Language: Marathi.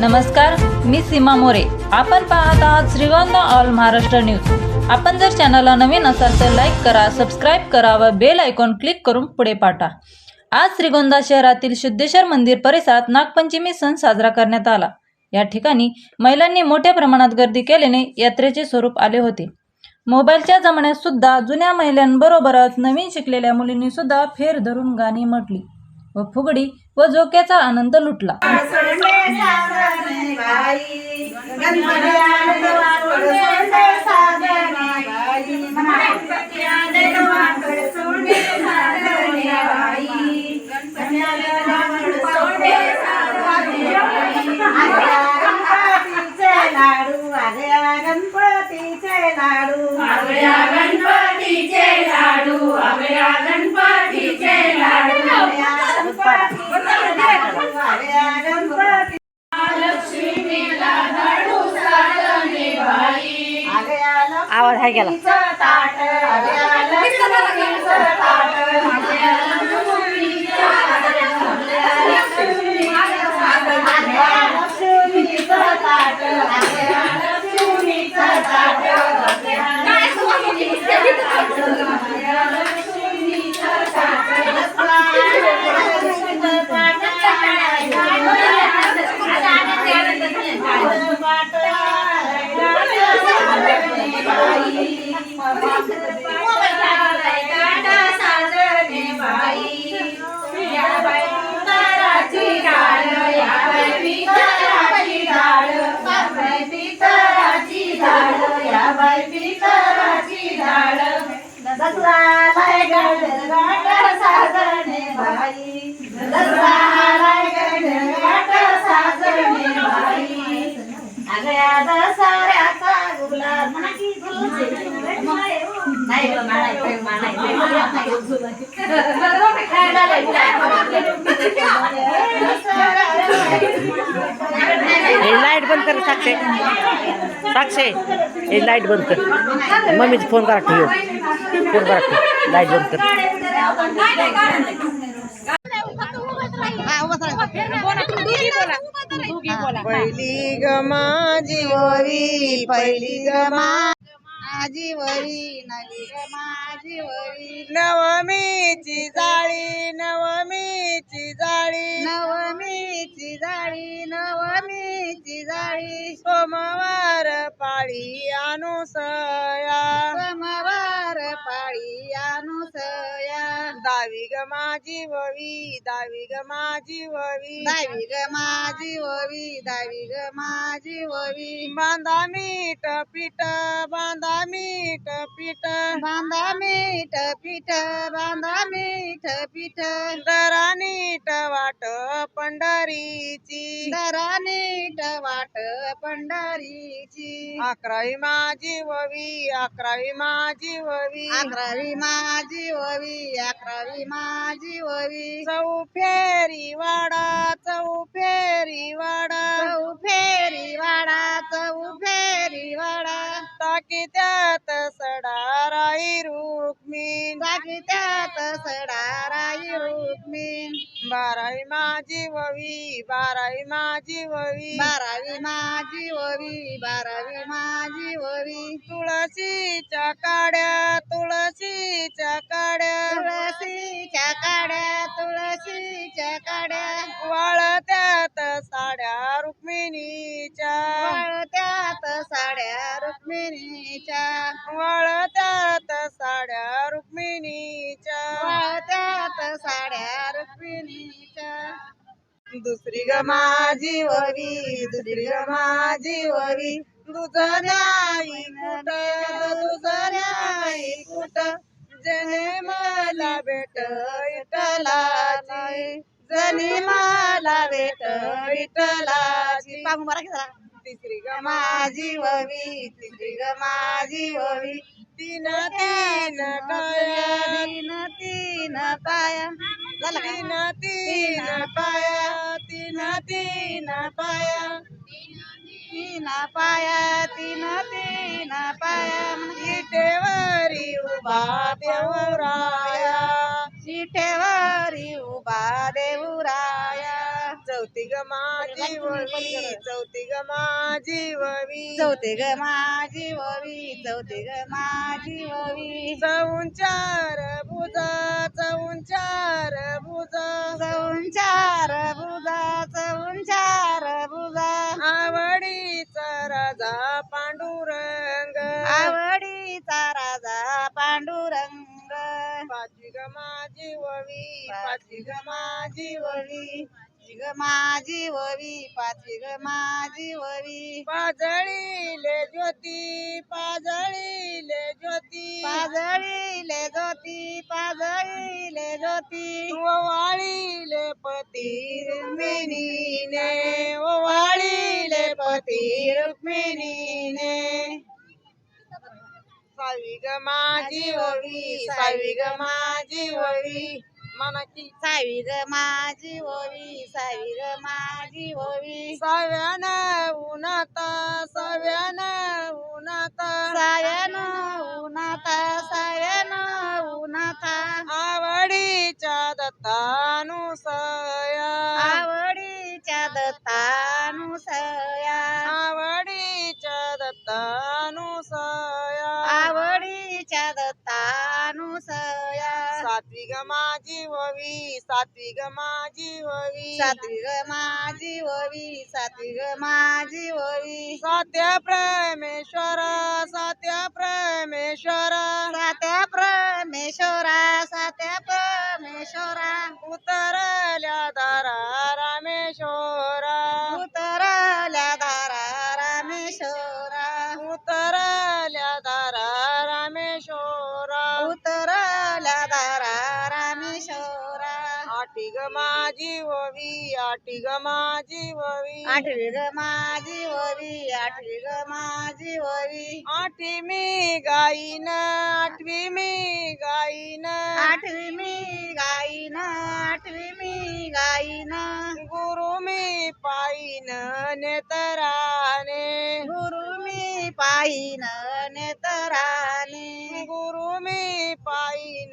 नमस्कार मी सीमा मोरे. आपण पाहत आहात श्रीगोंदा ऑल महाराष्ट्र न्यूज. आपण जर चॅनलला नवीन असाल तर लाईक करा सबस्क्राईब करा व बेल आयकॉन क्लिक करून पुढे पाठा आज श्रीगोंदा शहरातील सिद्धेश्वर मंदिर परिसरात नागपंचमी सण साजरा करण्यात आला. या ठिकाणी महिलांनी मोठ्या प्रमाणात गर्दी केल्याने यात्रेचे स्वरूप आले होते. मोबाईलच्या जमान्यात सुद्धा जुन्या महिलांबरोबरच नवीन शिकलेल्या मुलींनी सुद्धा फेर धरून गाणी म्हटली व फुगडी व झोक्याचा आनंद लुटला. गणपतीचे लाडू आगया गणपतीचे लाडू आगळ्या गेला. हे लाइट बंद कर साक्षे साक्षे हे लाइट बंद कर मम्मीच फोन करा ठेव फोन करा ठेव लाइट बंद कर पहिली ग माझी पहिली ग माझी वरी नवी माझी वरी नवमीची जाळी नवमीची जाळी. नवमीची जाळी नवमीची जाळी. सोमवार पाळी अनुसया. दावी ग माझी ववी दावी ग माझी ववी दावी ग माझी ववी दावी ग माझी ववी बांधा मीठ पीठ बांधा मीठ पीठ बांधा मीठ पीठ बांधा मीठ पीठ दरा नीट वाट पंढरीची. दरा नीट वाट पंढरीची. अकरावी माझी ववी अकरावी माझी ववी. अकरावी माझी ववी अकरावी माझी ववी. चौ फेरी वाडा चौ फेरी वाडा. चौ टाकी त्यात सडाराई रुक्मी टाकी त्यात सडाराई रुक्मी बारावी माझी ववी बारावी माझी ववी. बारावी माझी ववी बारावी माझी ववी. तुळशीच्या काड्या तुळशीच्या काड्या. तुळशीच्या काड्या तुळशीच्या काड्या. वाळत्यात वाळत्यात साड्या रुक्मिणीच्या. वाळत्यात साड्या रुक्मिणीच्या. दुसरी ग माझी वरी दुसरी ग माझी वरी. दुसऱ्याई कुठ दुसऱ्याई कुठ. जने मला भेट विठ्ठलाची जनी मला भेट विठ्ठलाची तिसरी ग माझी ववी तिसरी ग माझी ववी तीन तीन पाया. तीन तीन पाया. तीन तीन पाया. तीन तीन पाया. तीन पाया तीन तीन पाया. इटेवरी उभा देवराया. चौथी ग माझी ववी चौथी ग माझी ववी. चौथे ग माझी ववी चौथे ग माझी ववी. चौन चार बुजा चौन चार बुजा. चौन चार बुजा चौन चार बुजा. आवडीचा राजा पांडुरंग. आवडीचा राजा पांडुरंग. पाचवी ग माझी ववी पाचवी ग माझी ववी. पाचवी ग माझी ववी पाचवी ग माझी ववी पाजळीले ज्योती पाजळीले ज्योती. पाजळीले ज्योती पाजळीले ज्योती. वाळीले पती रुक्मिणीने. वाळीले पती रुक्मिणीने. सावी ग माझी ओवी सावी ग माझी ओवी मनाची सावी ग माझी ओवी सावी ग माझी ओवी साव्यान उन्हाता साव्यान उन्हाता साव्यान उन्हाता साव्यान उन्हाता आवडीच्या दत्तानुसया. आवडीच्या दत्तानुसया. आवडीच्या दत्तानुसया. आवडीच्या दत्तानुसया. सात्वी ग माझी ववी सात्वी ग माझी ववी सात्वी ग माझी ववी सात्वी ग माझी ववी सात्या प्रमेश्वरा माझी ववी आठी ग माझी ववी आठवी ग माझी ववी आठवी ग माझी ववी आठी मी गाईन आठवी मी गाईन. आठवी मी गाईन आठवी मी गाईन. गुरु मी पायीन नेतराने. गुरु मी पायीन नेतराने. गुरु मी पायीन